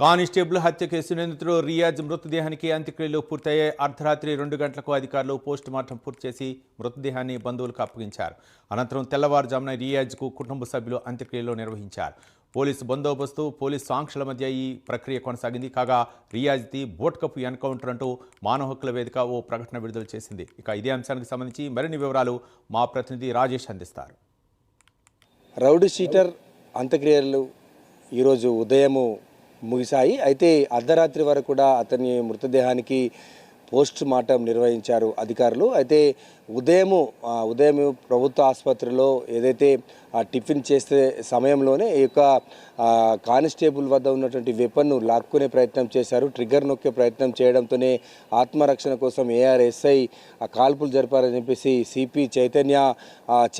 Constable హత్య case నిందితుడు రియాజ్ మృతదేహానికి అంత్యక్రియలు పూర్తయ్యే అర్ధరాత్రి రెండు గంటలకు అధికారులు పోస్ట్ మార్టం పూర్తి చేసి మృతదేహాన్ని బంధువులకు అప్పగించారు. అనంతరం తెల్లవారుజామున రియాజ్కు కుటుంబ సభ్యులు అంత్యక్రియలు నిర్వహించారు. పోలీసు బందోబస్తు పోలీసు ఆంక్షల మధ్య ఈ ప్రక్రియ కొనసాగింది. కాగా రియాజ్ది బోట్కప్ ఎన్కౌంటర్ అంటూ మానవ హక్కుల వేదిక ఓ ప్రకటన విడుదల చేసింది. ఇక ఇదే అంశానికి సంబంధించి మరిన్ని వివరాలు మా ప్రతినిధి రాజేష్ అందిస్తారు. రౌడీ షీటర్ అంత్యక్రియలు ఈరోజు ఉదయము ముగిశాయి. అయితే అర్ధరాత్రి వరకు కూడా అతని మృతదేహానికి పోస్ట్ మార్టం నిర్వహించారు అధికారులు. అయితే ఉదయము ఉదయం ప్రభుత్వ ఆసుపత్రిలో ఏదైతే ఆ టిఫిన్ చేసే సమయంలోనే ఈ యొక్క కానిస్టేబుల్ వద్ద ఉన్నటువంటి వెపన్ను లాక్కునే ప్రయత్నం చేశారు. ట్రిగ్గర్ నొక్కే ప్రయత్నం చేయడంతోనే ఆత్మరక్షణ కోసం ఏఆర్ఎస్ఐ కాల్పులు జరిపారని చెప్పేసి సిపి చైతన్య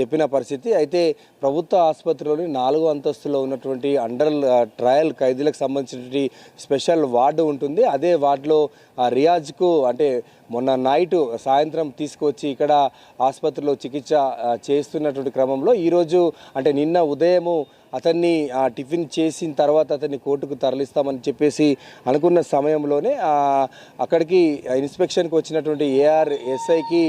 చెప్పిన పరిస్థితి. అయితే ప్రభుత్వ ఆసుపత్రిలోని నాలుగో అంతస్తులో ఉన్నటువంటి అండర్ ట్రయల్ ఖైదీలకు సంబంధించినటువంటి స్పెషల్ వార్డు ఉంటుంది. అదే వార్డులో ఆ, రియాజ్కు అంటే మొన్న నైట్ సాయంత్రం తీసుకొచ్చి ఇక్కడ ఆసుపత్రిలో చికిత్స చేస్తున్నటువంటి క్రమంలో ఈరోజు అంటే నిన్న ఉదయము అతన్ని ఆ, టిఫిన్ చేసిన తర్వాత అతన్ని కోర్టుకు తరలిస్తామని చెప్పేసి అనుకున్న సమయంలోనే ఆ, అక్కడికి ఇన్స్పెక్షన్కి వచ్చినటువంటి ఏఆర్ ఎస్ఐకి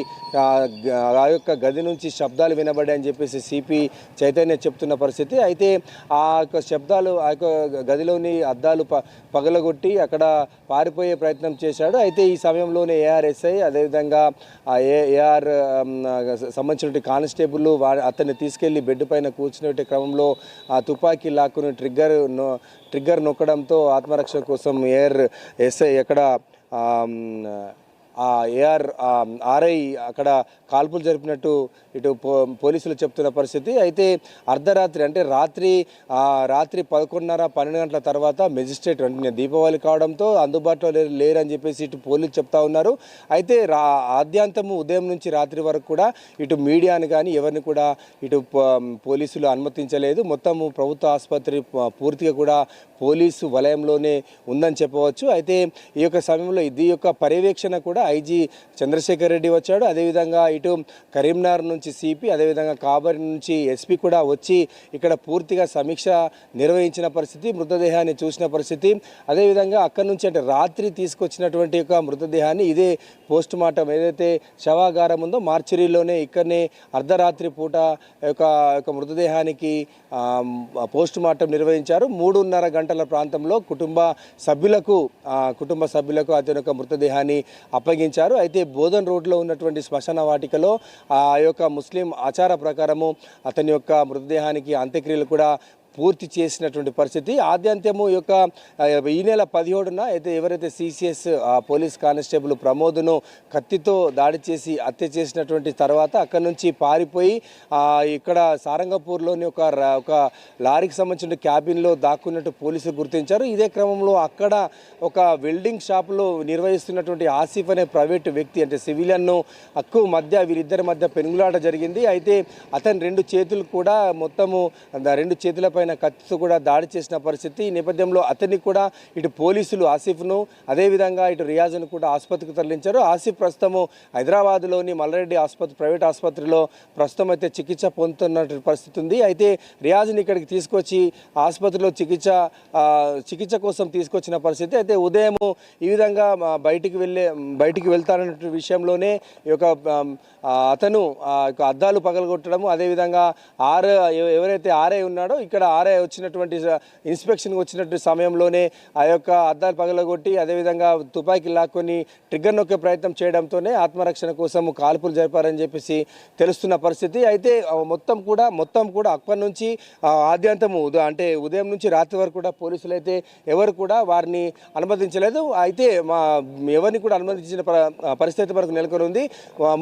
ఆ యొక్క గది నుంచి శబ్దాలు వినబడ్డాయని చెప్పేసి సిపి చైతన్య చెప్తున్న పరిస్థితి. అయితే ఆ యొక్క శబ్దాలు ఆ యొక్క గదిలోని అద్దాలు ప పగలగొట్టి అక్కడ పారిపోయే ప్రయత్నం చేశాడు. అయితే ఈ సమయంలోనే ఏఆర్ఎస్ఐ అదేవిధంగా ఆ ఏ ఏఆర్ సంబంధించిన కానిస్టేబుల్ వా అతన్ని తీసుకెళ్ళి బెడ్ పైన కూర్చునే క్రమంలో ఆ తుపాకీ లాక్కుని ట్రిగ్గర్ ట్రిగ్గర్ నొక్కడంతో ఆత్మరక్షణ కోసం ఎయిర్ ఎస్ఐ ఎక్కడ ఏఆర్ ఆర్ఐ అక్కడ కాల్పులు జరిపినట్టు ఇటు పో పోలీసులు చెప్తున్న పరిస్థితి. అయితే అర్ధరాత్రి అంటే రాత్రి రాత్రి పదకొండున్నర పన్నెండు గంటల తర్వాత మెజిస్ట్రేట్ అంటే దీపావళి కావడంతో అందుబాటులో లేరు లేరని చెప్పేసి ఇటు పోలీసులు చెప్తా ఉన్నారు. అయితే రా ఆద్యాంతము ఉదయం నుంచి రాత్రి వరకు కూడా ఇటు మీడియాని కానీ ఎవరిని కూడా ఇటు పోలీసులు అనుమతించలేదు. మొత్తము ప్రభుత్వ ఆసుపత్రి ప- పూర్తిగా కూడా పోలీసు వలయంలోనే ఉందని చెప్పవచ్చు. అయితే ఈ యొక్క సమయంలో ఇది యొక్క పర్యవేక్షణ కూడా ఐజీ చంద్రశేఖర్ రెడ్డి వచ్చాడు. అదేవిధంగా ఇటు కరీంనగర్ నుంచి సిపి అదేవిధంగా కాబరి నుంచి ఎస్పీ కూడా వచ్చి ఇక్కడ పూర్తిగా సమీక్ష నిర్వహించిన పరిస్థితి మృతదేహాన్ని చూసిన పరిస్థితి. అదేవిధంగా అక్కడి నుంచి అంటే రాత్రి తీసుకొచ్చినటువంటి యొక్క మృతదేహాన్ని ఇదే పోస్ట్ మార్టం ఏదైతే శవాగారం ఉందో మార్చరీలోనే ఇక్కడనే అర్ధరాత్రి పూట యొక్క యొక్క మృతదేహానికి పోస్ట్ మార్టం నిర్వహించారు. మూడున్నర గంట గంటల ప్రాంతంలో కుటుంబ సభ్యులకు కుటుంబ సభ్యులకు అతని యొక్క మృతదేహాన్ని అప్పగించారు. అయితే బోధన్ రోడ్లో ఉన్నటువంటి శ్మశాన వాటికలో ఆ యొక్క ముస్లిం ఆచార ప్రకారము అతని యొక్క మృతదేహానికి అంత్యక్రియలు కూడా పూర్తి చేసినటువంటి పరిస్థితి. ఆద్యంతము యొక్క ఈ నెల పదిహేడున అయితే ఎవరైతే సిసిఎస్ పోలీస్ కానిస్టేబుల్ ప్రమోద్ను కత్తితో దాడి చేసి హత్య చేసినటువంటి తర్వాత అక్కడి నుంచి పారిపోయి ఇక్కడ సారంగపూర్లోని ఒక ఒక లారీకి సంబంధించిన క్యాబిన్లో దాక్కున్నట్టు పోలీసులు గుర్తించారు. ఇదే క్రమంలో అక్కడ ఒక వెల్డింగ్ షాప్లో నిర్వహిస్తున్నటువంటి ఆసిఫ్ అనే ప్రైవేట్ వ్యక్తి అంటే సివిలియన్ను హక్కు మధ్య వీరిద్దరి మధ్య పెనుగులాట జరిగింది. అయితే అతని రెండు చేతులు కూడా మొత్తము రెండు చేతులపైన కత్తితో కూడా దాడి చేసిన పరిస్థితి. ఈ నేపథ్యంలో అతన్ని కూడా ఇటు పోలీసులు ఆసిఫ్ను అదేవిధంగా ఇటు రియాజ్ను కూడా ఆసుపత్రికి తరలించారు. ఆసిఫ్ ప్రస్తుతము హైదరాబాద్లోని మల్లారెడ్డి ఆసుపత్రి ప్రైవేట్ ఆసుపత్రిలో ప్రస్తుతం అయితే చికిత్స పొందుతున్నటువంటి పరిస్థితి ఉంది. అయితే రియాజ్ని ఇక్కడికి తీసుకొచ్చి ఆసుపత్రిలో చికిత్స చికిత్స కోసం తీసుకొచ్చిన పరిస్థితి. అయితే ఉదయం ఈ విధంగా బయటికి వెళ్ళే బయటికి వెళ్తానన్న విషయంలోనే ఈ యొక్క అతను యొక్క అద్దాలు పగలగొట్టడము అదేవిధంగా ఆర్ ఎవరైతే ఆర్ఐ ఉన్నాడో ఇక్కడ ఆర్ఐ వచ్చినటువంటి ఇన్స్పెక్షన్కి వచ్చినటువంటి సమయంలోనే ఆ యొక్క అద్దాలు పగలగొట్టి అదేవిధంగా తుపాకీ లాక్కొని ట్రిగ్గర్ నొక్కే ప్రయత్నం చేయడంతోనే ఆత్మరక్షణ కోసం కాల్పులు జరిపారని చెప్పేసి తెలుస్తున్న పరిస్థితి. అయితే మొత్తం కూడా మొత్తం కూడా అక్కడి నుంచి ఆద్యంతము అంటే ఉదయం నుంచి రాత్రి వరకు కూడా పోలీసులు అయితే ఎవరు కూడా వారిని అనుమతించలేదు. అయితే మా ఎవరిని కూడా అనుమతించిన పరిస్థితి మనకు నెలకొని ఉంది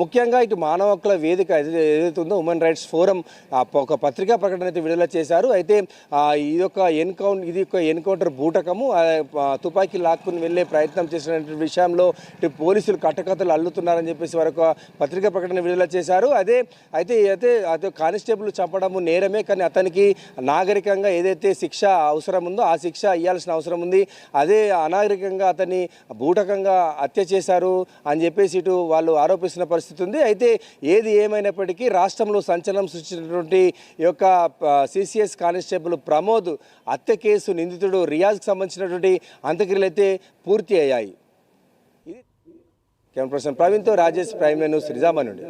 ముఖ్యంగా ఇటు మానవ హక్కుల వేదిక ఏదైతే ఉందో ఉమెన్ రైట్స్ ఫోరం ఒక పత్రికా ప్రకటన అయితే విడుదల చేశారు. అయితే ఆ, ఇది ఒక ఎన్కౌంటర్ ఇది ఒక ఎన్కౌంటర్ బూటకము తుపాకీ లాక్కుని వెళ్ళే ప్రయత్నం చేసినటువంటి విషయంలో పోలీసులు కట్టకథలు అల్లుతున్నారని చెప్పేసి వారు ఒక పత్రికా ప్రకటన విడుదల చేశారు. అదే అయితే అయితే అదే కానిస్టేబుల్ చంపడము నేరమే కానీ అతనికి నాగరికంగా ఏదైతే శిక్ష అవసరం ఉందో ఆ శిక్ష ఇవ్వాల్సిన అవసరం ఉంది. అదే అనాగరికంగా అతన్ని బూటకంగా హత్య చేశారు అని చెప్పేసి ఇటు వాళ్ళు ఆరోపిస్తున్న పరిస్థితి ఉంది. అయితే ఏది ఏమైనప్పటికీ రాష్ట్రంలో సంచలనం సృష్టించినటువంటి ఈ యొక్క సిసిఎస్ కానిస్టేబుల్ కానిస్టేబుల్ ప్రమోద్ హత్య కేసు నిందితుడు రియాజ్కి సంబంధించినటువంటి అంత్యక్రియలు అయితే పూర్తి అయ్యాయి. కెమెరా పర్సన్ ప్రవీణ్తో రాజేష్ ప్రైమ్ న్యూస్ నిజామా నుండి.